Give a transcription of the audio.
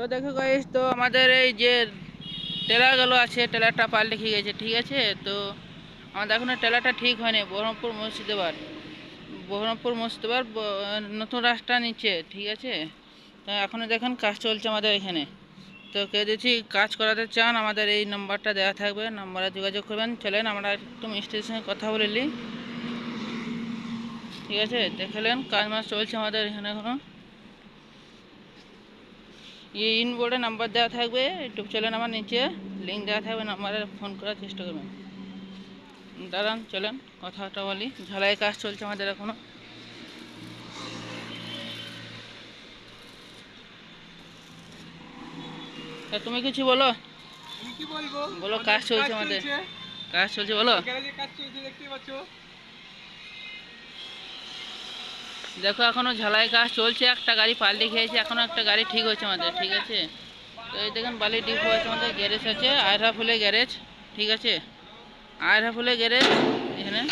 তো দেখো গাইস তো আমাদের এই যে টেলারগুলো আছে টেলারটা পাল্টে গেছে, ঠিক আছে? তো আমাদের এখনও টেলারটা ঠিক হয়নি, বহরমপুর মুর্শিদাবাদ। বহরমপুর মুর্শিদাবাদ নতুন রাস্তা নিচ্ছে ঠিক আছে? তো এখনও দেখেন কাজ চলছে আমাদের এখানে। তো কেউ যদি কাজ করাতে চান, আমাদের এই নাম্বারটা দেওয়া থাকবে, নাম্বারে যোগাযোগ করবেন। চলেন, আমরা একটু মিস্ত্রির সঙ্গে কথা বলে নিই। ঠিক আছে? দেখলেন কাজ মাস চলছে আমাদের এখানে এখনও। এই ইন বোর্ডে নাম্বার দেওয়া থাকবে ইউটিউব চ্যানেল আমার নিচে লিঙ্ক দেওয়া থাকবে নাম্বারে ফোন করার চেষ্টা করবেন দাঁড়ান চলেন কথাটা বলি ঝালাই কাজ চলছে আমাদের এখনও তা তুমি কিছু বলো বলো, কাজ চলছে আমাদের। কাজ চলছে বলো কাজ চলছে দেখতে পাচ্ছ দেখো, এখনও ঝালাই কাজ চলছে। একটা গাড়ি পাল্টে খেয়েছে, এখনও একটা গাড়ি ঠিক হচ্ছে আমাদের, ঠিক আছে? তো এই দেখেন, বালি ডিপো আছে আমাদের, গ্যারেজ আছে, আয়রা ফুলে গ্যারেজ, ঠিক আছে? আয়রা ফুলে গ্যারেজ, এখানে।